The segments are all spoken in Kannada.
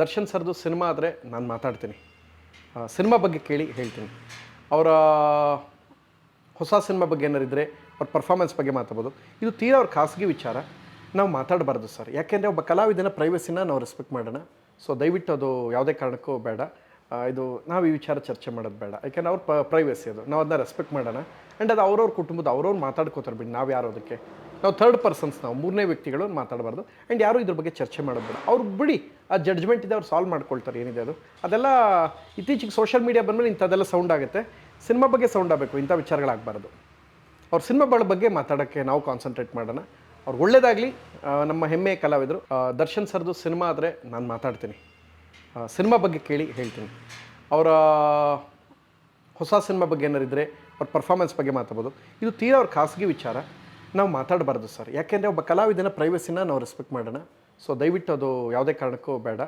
ದರ್ಶನ್ ಸರ್ದು ಸಿನಿಮಾ ಆದರೆ ನಾನು ಮಾತಾಡ್ತೀನಿ. ಸಿನಿಮಾ ಬಗ್ಗೆ ಕೇಳಿ ಹೇಳ್ತೀನಿ. ಅವರ ಹೊಸ ಸಿನಿಮಾ ಬಗ್ಗೆ ಏನಾರು ಇದ್ದರೆ ಅವ್ರ ಪರ್ಫಾರ್ಮೆನ್ಸ್ ಬಗ್ಗೆ ಮಾತಾಡ್ಬೋದು. ಇದು ತೀರಾ ಅವ್ರ ಖಾಸಗಿ ವಿಚಾರ. ನಾವು ಮಾತಾಡಬಾರ್ದು ಸರ್. ಯಾಕೆಂದರೆ ಒಬ್ಬ ಕಲಾವಿದನ ಪ್ರೈವಸಿನ ನಾವು ರೆಸ್ಪೆಕ್ಟ್ ಮಾಡೋಣ. ಸೊ ದಯವಿಟ್ಟು ಅದು ಯಾವುದೇ ಕಾರಣಕ್ಕೂ ಬೇಡ. ಇದು ನಾವು ಈ ವಿಚಾರ ಚರ್ಚೆ ಮಾಡೋದು ಬೇಡ. ಯಾಕೆಂದ್ರೆ ಅವ್ರ ಪ್ರೈವಸಿ ಅದು. ನಾವು ಅದನ್ನ ರೆಸ್ಪೆಕ್ಟ್ ಮಾಡೋಣ. ಆ್ಯಂಡ್ ಅದು ಅವ್ರವ್ರ ಕುಟುಂಬದ, ಅವ್ರವ್ರು ಮಾತಾಡ್ಕೋತಾರೆ ಬಿಡಿ. ನಾವು ಯಾರು ಅದಕ್ಕೆ? ನಾವು ಥರ್ಡ್ ಪರ್ಸನ್ಸ್ ನಾವು, ಮೂರನೇ ವ್ಯಕ್ತಿಗಳು ಮಾತಾಡಬಾರ್ದು. ಆ್ಯಂಡ್ ಯಾರು ಇದ್ರ ಬಗ್ಗೆ ಚರ್ಚೆ ಮಾಡೋದು ಅವ್ರು ಬಿಡಿ, ಆ ಜಡ್ಜ್ಮೆಂಟ್ ಇದೆ, ಅವ್ರು ಸಾಲ್ವ್ ಮಾಡ್ಕೊಳ್ತಾರೆ, ಏನಿದೆ ಅದು. ಅದೆಲ್ಲ ಇತ್ತೀಚೆಗೆ ಸೋಷಿಯಲ್ ಮೀಡಿಯಾ ಬಂದಮೇಲೆ ಇಂಥದ್ದೆಲ್ಲ ಸೌಂಡ್ ಆಗುತ್ತೆ. ಸಿನಿಮಾ ಬಗ್ಗೆ ಸೌಂಡ್ ಆಗಬೇಕು, ಇಂಥ ವಿಚಾರಗಳಾಗಬಾರ್ದು. ಅವ್ರ ಸಿನಿಮಾಗಳ ಬಗ್ಗೆ ಮಾತಾಡೋಕ್ಕೆ ನಾವು ಕಾನ್ಸಂಟ್ರೇಟ್ ಮಾಡೋಣ. ಅವ್ರು ಒಳ್ಳೇದಾಗಲಿ ನಮ್ಮ ಹೆಮ್ಮೆಯ ಕಲಾವಿದರು. ದರ್ಶನ್ ಸರ್ದು ಸಿನಿಮಾ ಆದರೆ ನಾನು ಮಾತಾಡ್ತೀನಿ. ಸಿನಿಮಾ ಬಗ್ಗೆ ಕೇಳಿ ಹೇಳ್ತೀನಿ. ಅವರ, ಹೊಸ ಸಿನಿಮಾ ಬಗ್ಗೆ ಏನಾರಿದ್ದರೆ ಅವ್ರ ಪರ್ಫಾರ್ಮೆನ್ಸ್ ಬಗ್ಗೆ ಮಾತಾಡ್ಬೋದು. ಇದು ತೀರಾ ಅವ್ರ ಖಾಸಗಿ ವಿಚಾರ. ನಾವು ಮಾತಾಡಬಾರ್ದು ಸರ್. ಯಾಕೆಂದರೆ ಒಬ್ಬ ಕಲಾವಿದನ ಪ್ರೈವಸಿನ ನಾವು ರೆಸ್ಪೆಕ್ಟ್ ಮಾಡೋಣ. ಸೊ ದಯವಿಟ್ಟು ಅದು ಯಾವುದೇ ಕಾರಣಕ್ಕೂ ಬೇಡ.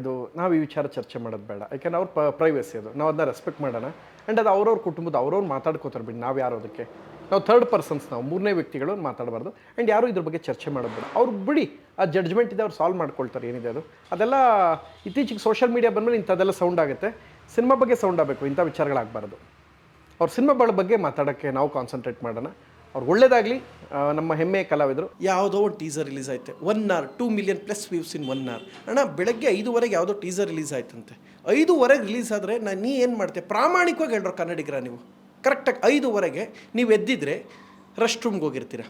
ಇದು ನಾವು ಈ ವಿಚಾರ ಚರ್ಚೆ ಮಾಡೋದು ಬೇಡ. ಯಾಕೆಂದ್ರೆ ಅವ್ರ ಪ ಪ್ರೈವಸಿ ಅದು. ನಾವು ಅದನ್ನ ರೆಸ್ಪೆಕ್ಟ್ ಮಾಡೋಣ. ಆ್ಯಂಡ್ ಅದು ಅವ್ರವ್ರ ಕುಟುಂಬದ ಅವ್ರವ್ರು ಮಾತಾಡ್ಕೋತಾರೆ ಬಿಡಿ. ನಾವು ಯಾರು ಅದಕ್ಕೆ? ನಾವು ಥರ್ಡ್ ಪರ್ಸನ್ಸ್ ನಾವು. ಮೂರನೇ ವ್ಯಕ್ತಿಗಳು ಮಾತಾಡಬಾರ್ದು. ಆ್ಯಂಡ್ ಯಾರು ಇದ್ರ ಬಗ್ಗೆ ಚರ್ಚೆ ಮಾಡೋದು ಬೇಡ. ಅವ್ರು ಬಿಡಿ, ಆ ಜಡ್ಜ್ಮೆಂಟ್ ಇದೆ ಅವ್ರು ಸಾಲ್ವ್ ಮಾಡ್ಕೊಳ್ತಾರೆ ಏನಿದೆ ಅದು. ಅದೆಲ್ಲ ಇತ್ತೀಚೆಗೆ ಸೋಷಿಯಲ್ ಮೀಡಿಯಾ ಬಂದಮೇಲೆ ಇಂಥದ್ದೆಲ್ಲ ಸೌಂಡ್ ಆಗುತ್ತೆ. ಸಿನಿಮಾ ಬಗ್ಗೆ ಸೌಂಡ್ ಆಗಬೇಕು. ಇಂಥ ವಿಚಾರಗಳಾಗಬಾರ್ದು ಅವ್ರ ಸಿನಿಮಾಗಳ ಬಗ್ಗೆ ಮಾತಾಡೋಕ್ಕೆ ನಾವು ಕಾನ್ಸಂಟ್ರೇಟ್ ಮಾಡೋಣ. ಅವ್ರು ಒಳ್ಳೇದಾಗಲಿ ನಮ್ಮ ಹೆಮ್ಮೆಯ ಕಲಾವಿದರು. ಯಾವುದೋ ಒಂದು ಟೀಸರ್ ರಿಲೀಸ್ ಆಯಿತು. One hour two million plus views in one hour ಅಣ್ಣ, ಬೆಳಗ್ಗೆ ಐದುವರೆಗೆ ಯಾವುದೋ ಟೀಸರ್ ರಿಲೀಸ್ ಆಯ್ತಂತೆ. ಐದುವರೆಗೆ ರಿಲೀಸ್ ಆದರೆ ನಾನು ನೀ ಏನು ಮಾಡ್ತೆ? ಪ್ರಾಮಾಣಿಕವಾಗಿ ಹೇಳ್ರೋ ಕನ್ನಡಿಗರ ನೀವು. ಕರೆಕ್ಟಾಗಿ ಐದುವರೆಗೆ ನೀವು ಎದ್ದಿದ್ರೆ ರೆಸ್ಟ್ ರೂಮ್ಗೆ ಹೋಗಿರ್ತೀರ?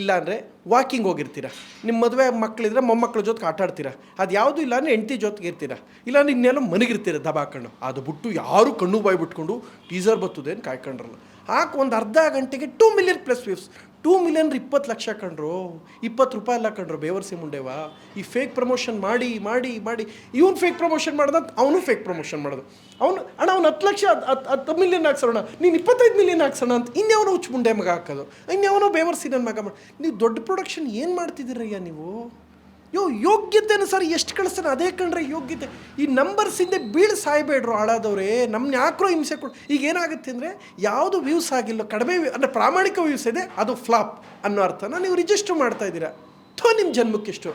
ಇಲ್ಲಾಂದರೆ ವಾಕಿಂಗ್ ಹೋಗಿರ್ತೀರ? ನಿಮ್ಮ ಮದುವೆ ಮಕ್ಕಳಿದ್ರೆ ಮೊಮ್ಮಕ್ಕಳ ಜೊತೆಗೆ ಆಟ ಆಡ್ತೀರಾ? ಅದು ಯಾವುದೂ ಇಲ್ಲ ಅಂದರೆ ಹೆಂಡತಿ ಜೊತೆಗೆ ಇರ್ತೀರ? ಇಲ್ಲಾಂದ್ರೆ ಇನ್ನೆಲ್ಲ ಮನಗಿರ್ತೀರ ದಬಾಕಣ್ಣು? ಅದು ಬಿಟ್ಟು ಯಾರು ಕಣ್ಣು ಬಾಯಿ ಬಿಟ್ಕೊಂಡು ಟೀಸರ್ ಬರ್ತದೆ ಅಂತ ಕಾಯ್ಕೊಂಡ್ರಲ್ಲ. ಹಾಕಿ ಒಂದು ಅರ್ಧ ಗಂಟೆಗೆ two million plus views two million ಇಪ್ಪತ್ತು ಲಕ್ಷ ಕಂಡ್ರು, ಇಪ್ಪತ್ತು ರೂಪಾಯಿ ಎಲ್ಲ ಕಂಡ್ರು ಬೇವರ್ಸಿ ಮುಂಡೆವಾ? ಈ ಫೇಕ್ ಪ್ರಮೋಷನ್ ಮಾಡಿ ಮಾಡಿ ಮಾಡಿ. ಇವನು ಫೇಕ್ ಪ್ರಮೋಷನ್ ಮಾಡ್ದ ಅವನು ಫೇಕ್ ಪ್ರಮೋಷನ್ ಮಾಡೋದು ಅವನು, ಅಣ್ಣ, ಅವ್ನು ಹತ್ತು ಲಕ್ಷ, ಹತ್ತು ಹತ್ತು ಮಿಲಿಯನ್ ಹಾಕ್ಸೋಣ. ನೀನು ಇಪ್ಪತ್ತೈದು ಮಿಲಿಯನ್ ಹಾಕ್ಸೋಣ ಅಂತ ಇನ್ಯಾವನೋ ಹುಚ್ಚು ಮುಂಡೆ ಮಗ ಹಾಕೋದು. ಇನ್ಯಾವನೋ ಬೇವರ್ಸಿ ನನ್ನ ಮಗ ಮಾಡಿ ನೀವು ದೊಡ್ಡ ಪ್ರೊಡಕ್ಷನ್ ಏನು ಮಾಡ್ತಿದ್ದೀರಯ್ಯ ನೀವು? ಯೋ ಯೋಗ್ಯತೆನ ಸರ್ ಎಷ್ಟು ಕಳಿಸ್ತಾನೆ ಅದೇ ಕಂಡ್ರೆ ಯೋಗ್ಯತೆ. ಈ ನಂಬರ್ಸ್ ಹಿಂದೆ ಬೀಳ್ ಸಾಯ್ಬೇಡ್ರು ಹಾಳಾದವ್ರೆ. ನಮ್ಮನ್ನ ಯಾಕ್ರೋ ಹಿಂಸೆ ಕೊಡು ಈಗ ಏನಾಗುತ್ತೆ ಅಂದರೆ ಯಾವುದು ವ್ಯೂಸ್ ಆಗಿಲ್ಲ, ಕಡಿಮೆ ಅಂದರೆ ಪ್ರಾಮಾಣಿಕ ವ್ಯೂಸ್ ಇದೆ, ಅದು ಫ್ಲಾಪ್ ಅನ್ನೋ ಅರ್ಥನ ನೀವು ರಿಜಿಸ್ಟರ್ ಮಾಡ್ತಾ ಇದ್ದೀರಾ. ಥೋ ನಿಮ್ಮ ಜನ್ಮಕ್ಕಿಷ್ಟು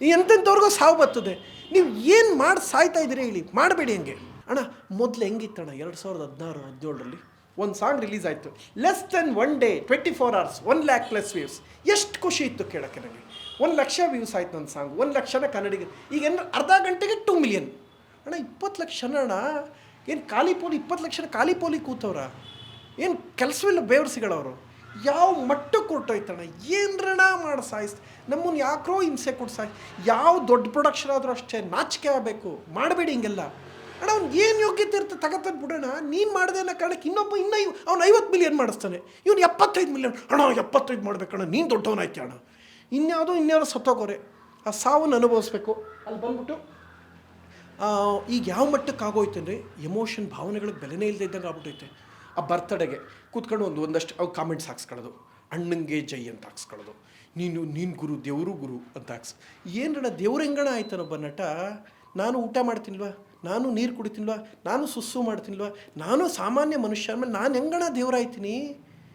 ಎಂತೆಂಥವ್ರಿಗೂ ಸಾವು ಬರ್ತದೆ. ನೀವು ಏನು ಮಾಡಿ ಸಾಯ್ತಾ ಇದ್ದೀರಿ ಹೇಳಿ. ಮಾಡಬೇಡಿ ಹಂಗೆ. ಅಣ್ಣ, ಮೊದಲು ಹೆಂಗಿತ್ತಣ್ಣ? ಎರಡು ಸಾವಿರದ ಹದಿನಾರು, ಹದಿನೇಳರಲ್ಲಿ? ಒಂದು ಸಾಂಗ್ ರಿಲೀಸ್ ಆಯಿತು. Less than one day twenty four hours one lakh plus views ಎಷ್ಟು ಖುಷಿ ಇತ್ತು ಕೇಳೋಕ್ಕೆ ನನಗೆ. ಒಂದು ಲಕ್ಷ ವ್ಯೂಸ್ ಆಯಿತು ನನ್ನ ಸಾಂಗ್ ಒಂದು ಲಕ್ಷನ ಕನ್ನಡಿಗ ಈಗ ಏನು ಅರ್ಧ ಗಂಟೆಗೆ ಟೂ ಮಿಲಿಯನ್ ಅಣ್ಣ, ಇಪ್ಪತ್ತು ಲಕ್ಷನ ಅಣ್ಣ ಏನು ಖಾಲಿ ಪೋಲಿ, ಇಪ್ಪತ್ತು ಲಕ್ಷನ ಖಾಲಿ ಪೋಲಿ ಕೂತವ್ರ. ಏನು ಕೆಲಸವಿಲ್ಲ ಬೇವರ್ಸಿಗಳವರು ಯಾವ ಮಟ್ಟಕ್ಕೆ ಕೊಟ್ಟೋಯ್ತಣ್ಣ? ಏನರಣ ಮಾಡಿ ಸಾಯಿಸ್ ನಮ್ಮನ್ನು ಯಾಕ್ರೋ ಹಿಂಸೆ ಕೊಟ್ಟು ಸಾಯ್ ಯಾವ ದೊಡ್ಡ ಪ್ರೊಡಕ್ಷನ್ ಆದರೂ ಅಷ್ಟೇ ನಾಚಿಕೆ ಆಗಬೇಕು. ಮಾಡಬೇಡಿ ಹಿಂಗೆಲ್ಲ. ಅಣ್ಣ, ಅವ್ನು ಏನು ಯೋಗ್ಯತೆ ಇರುತ್ತೆ ತಗತಾನೆ ಬಿಡೋಣ. ನೀನು ಮಾಡಿದೆ ಅನ್ನೋ ಕಾರಣಕ್ಕೆ ಇನ್ನೊಬ್ಬ ಇನ್ನೂ ಅವ್ನು ಐವತ್ತು ಮಿಲಿಯನ್ ಮಾಡಿಸ್ತಾನೆ. ಇವನು ಎಪ್ಪತ್ತೈದು ಮಿಲಿಯನ್ ಅಣ್ಣ, ಎಪ್ಪತ್ತೈದು ಮಾಡ್ಬೇಕಣ್ಣ ನೀನು ದೊಡ್ಡವನಾಯ್ತು ಅಣ್ಣ. ಇನ್ಯಾವುದೋ ಇನ್ಯಾರೋ ಸತ್ತೋಗೋರೆ. ಆ ಸಾವನ್ನು ಅನುಭವಿಸ್ಬೇಕು. ಅಲ್ಲಿ ಬಂದ್ಬಿಟ್ಟು ಈಗ ಯಾವ ಮಟ್ಟಕ್ಕೆ ಆಗೋಯ್ತು ಅಂದರೆ ಎಮೋಷನ್ ಭಾವನೆಗಳಿಗೆ ಬೆಲೆನೇ ಇಲ್ಲದೆ ಇದ್ದಂಗೆ ಆಗ್ಬಿಟ್ಟೈತೆ. ಆ ಬರ್ತಡೆಗೆ ಕೂತ್ಕೊಂಡು ಒಂದು ಒಂದಷ್ಟು ಅವು ಕಾಮೆಂಟ್ಸ್ ಹಾಕ್ಸ್ಕೊಳ್ಳೋದು. ಅಣ್ಣಂಗೆ ಜೈ ಅಂತ ಹಾಕ್ಸ್ಕೊಳ್ಳೋದು. ನೀನು ನೀನು ಗುರು, ದೇವರು ಗುರು ಅಂತ ಹಾಕ್ಸ್ ಅಣ್ಣ ದೇವ್ರ ಹೆಂಗಣ ಆಯ್ತಾನೊಬ್ಬ ನಟ? ನಾನು ಊಟ ಮಾಡ್ತೀನಿಲ್ವಾ? ನಾನು ನೀರು ಕುಡಿತಿಲ್ವಾ ನಾನು ಸುಸ್ಸು ಮಾಡ್ತಿಲ್ವಾ ನಾನು ಸಾಮಾನ್ಯ ಮನುಷ್ಯ ಮೇಲೆ ನಾನು ಹೆಂಗಣ ದೇವರಾಯ್ತೀನಿ?